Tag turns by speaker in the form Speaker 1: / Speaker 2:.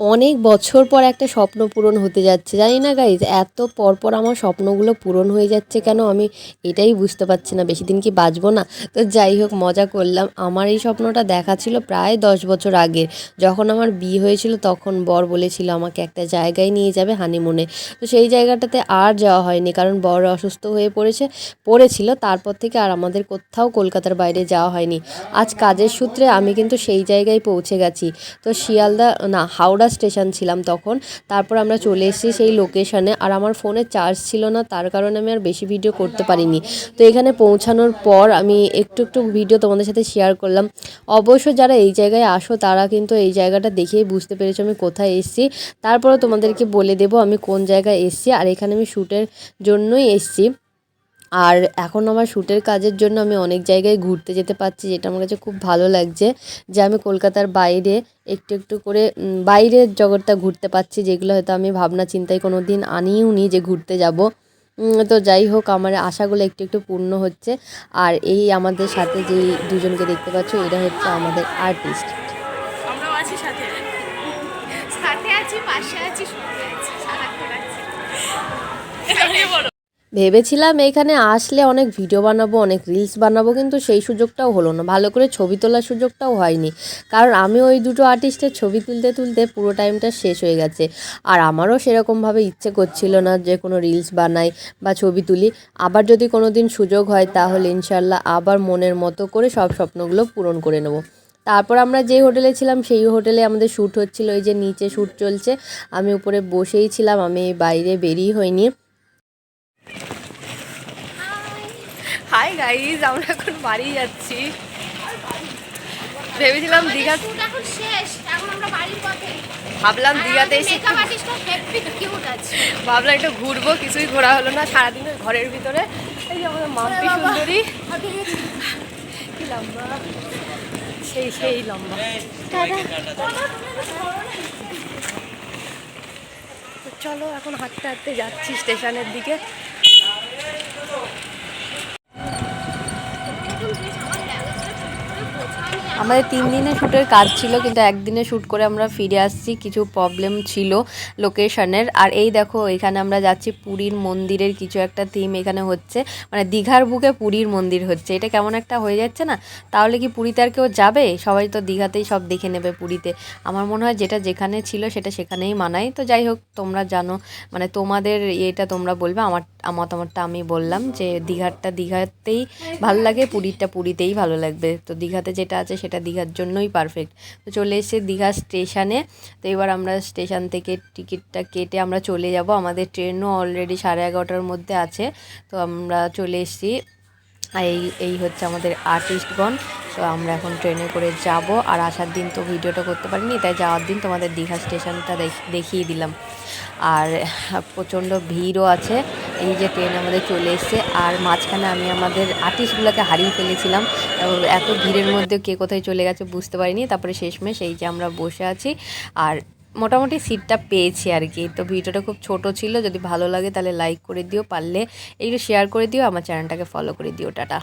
Speaker 1: অনেক বছর পর একটা স্বপ্ন পূরণ হতে যাচ্ছে। জানি না গাইজ এত পর পর আমার স্বপ্নগুলো পূরণ হয়ে যাচ্ছে কেন? আমি এটাই বুঝতে পারছি না, বেশি দিন কি বাঁচবো না? তো যাই হোক, মজা করলাম। আমার এই স্বপ্নটা দেখা ছিল প্রায় দশ বছর আগে। যখন আমার বিয়ে হয়েছিল, তখন বর বলেছিল আমাকে একটা জায়গায় নিয়ে যাবে হানিমুনে তো সেই জায়গাটাতে আর যাওয়া হয়নি, কারণ বর অসুস্থ হয়ে পড়েছে, পড়েছিল। তারপর থেকে আর আমাদের কোথাও কলকাতার বাইরে যাওয়া হয়নি। আজ কাজের সূত্রে আমি কিন্তু সেই জায়গায় পৌঁছে গেছি। তো শিয়ালদা, না, হাওড়া স্টেশন ছিলাম তখন। তারপর আমরা চলে এসেছি সেই লোকেশনে আর আমার ফোনে চার্জ ছিল না, তার কারণে আমি আর বেশি ভিডিও করতে পারিনি। তো এখানে পৌঁছানোর পর আমি একটু একটু ভিডিও তোমাদের সাথে শেয়ার করলাম। অবশ্য যারা এই জায়গায় আসো, তারা কিন্তু এই জায়গাটা দেখেই বুঝতে পেরেছ আমি কোথায় এসেছি। তারপরে তোমাদেরকে বলে দেবো আমি কোন জায়গায় এসেছি। আর এখানে আমি শ্যুটের জন্যই এসেছি। আর এখন আমার শ্যুটের কাজের জন্য আমি অনেক জায়গায় ঘুরতে যেতে পারছি যেটা আমার কাছে খুব ভালো লাগছে। যে আমি কলকাতার বাইরে একটু একটু করে বাইরের জগৎটা ঘুরতে পারছি যেগুলো হয়তো আমি ভাবনা চিন্তায় কোনো দিন আনিও নি যে ঘুরতে যাব। তো যাই হোক আমার আশাগুলো একটু একটু পূর্ণ হচ্ছে। আর এই আমাদের সাথে যেই দুজনকে দেখতে পাচ্ছ এরা হচ্ছে আমাদের আর্টিস্ট
Speaker 2: আমরাও আছি সাথে। সাথে আছি পাশে আছি সঙ্গে আছি সারাক্ষণ
Speaker 1: ভেবেছিলাম এখানে আসলে অনেক ভিডিও বানাবো, অনেক রিলস বানাবো, কিন্তু সেই সুযোগটাও হলো না। ভালো করে ছবি তোলার সুযোগটাও হয়নি। কারণ আমি ওই দুটো আর্টিস্টের ছবি তুলতে তুলতে পুরো টাইমটা শেষ হয়ে গেছে। আর আমারও সেরকমভাবে ইচ্ছে করছিল না যে কোনো রিলস বানাই বা ছবি তুলি। আবার যদি কোনো দিন সুযোগ হয়, তাহলে ইনশাল্লাহ আবার মনের মতো করে সব স্বপ্নগুলো পূরণ করে নেব। তারপর আমরা যে হোটেলে ছিলাম, সেই হোটেলে আমাদের শ্যুট হচ্ছিল। ওই যে নিচে শ্যুট চলছে। আমি উপরে বসেই ছিলাম। আমি বাইরে বেরিয়ে হইনি। হাই গাইজ আমরা এখন বাড়ি যাচ্ছি। ভেবেছিলাম দীঘা
Speaker 2: শুট এখন শেষ। এখন আমরা বাড়ির পথে।
Speaker 1: ভাবলাম দীঘাতে এসে
Speaker 2: মেকআপ আর্টিস্ট হেপি কিউট আছে।
Speaker 1: ভাবলাম একটু ঘুরবো কিছুই ঘোরা হলো না। সারাদিন ঘরের ভিতরে। এই যে আমাদের মাম্পি সুন্দরী। কি লম্বা। সেই সেই লম্বা। চলো এখন হাঁটতে হাঁটতে যাচ্ছি স্টেশনের দিকে। আমাদের তিন দিনে শ্যুটের কাজ ছিল, কিন্তু একদিনে শ্যুট করে আমরা ফিরে আসছি, কিছু প্রবলেম ছিল লোকেশনের আর এই দেখো, এখানে আমরা যাচ্ছি পুরীর মন্দিরের কিছু একটা থিম এখানে হচ্ছে মানে দীঘার বুকে পুরীর মন্দির হচ্ছে। এটা কেমন একটা হয়ে যাচ্ছে না? তাহলে কি পুরীতে আর কেউ যাবে? সবাই তো দীঘাতেই সব দেখে নেবে পুরীতে। আমার মনে হয় যেটা যেখানে ছিল সেটা সেখানেই মানায়। তো যাই হোক, তোমরা জানো মানে তোমাদের এটা তোমরা বলবে, আমার, মতামতটা আমি বললাম যে দীঘারটা দীঘাতেই ভালো লাগে, পুরীরটা পুরীতেই ভালো লাগবে। তো দীঘাতে যেটা আছে সেটা দীঘার জন্যই পারফেক্ট তো চলে এসেছে দীঘা স্টেশনে তো এবার আমরা স্টেশন থেকে টিকিটটা কেটে আমরা চলে যাব। আমাদের ট্রেনও অলরেডি সাড়ে এগারোটার মধ্যে আছে। তো আমরা চলে এসেছি। এই এই হচ্ছে আমাদের আর্টিস্টগণ তো আমরা এখন ট্রেনে করে যাব। আর আসার দিন তো ভিডিওটা করতে পারিনি, তাই যাওয়ার দিন তোমাদের দীঘা স্টেশনটা দেখ- দেখিয়ে দিলাম। আর প্রচণ্ড ভিড়ও আছে। এই যে ট্রেন আমাদের চলে এসছে আর মাঝখানে আমি আমাদের আর্টিস্টগুলোকে হারিয়ে ফেলেছিলাম। এত ভিড়ের মধ্যে কে কোথায় চলে গেছে বুঝতে পারিনি। তারপরে শেষমেশ এই যে আমরা বসে আছি আর মোটামুটি সিটটা পেয়েছি আর কি। তো ভিডিওটা খুব ছোট ছিল। যদি ভালো লাগে তাহলে লাইক করে দিও। পারলে একটু শেয়ার করে দিও। আমার চ্যানেলটাকে ফলো করে দিও। টাটা।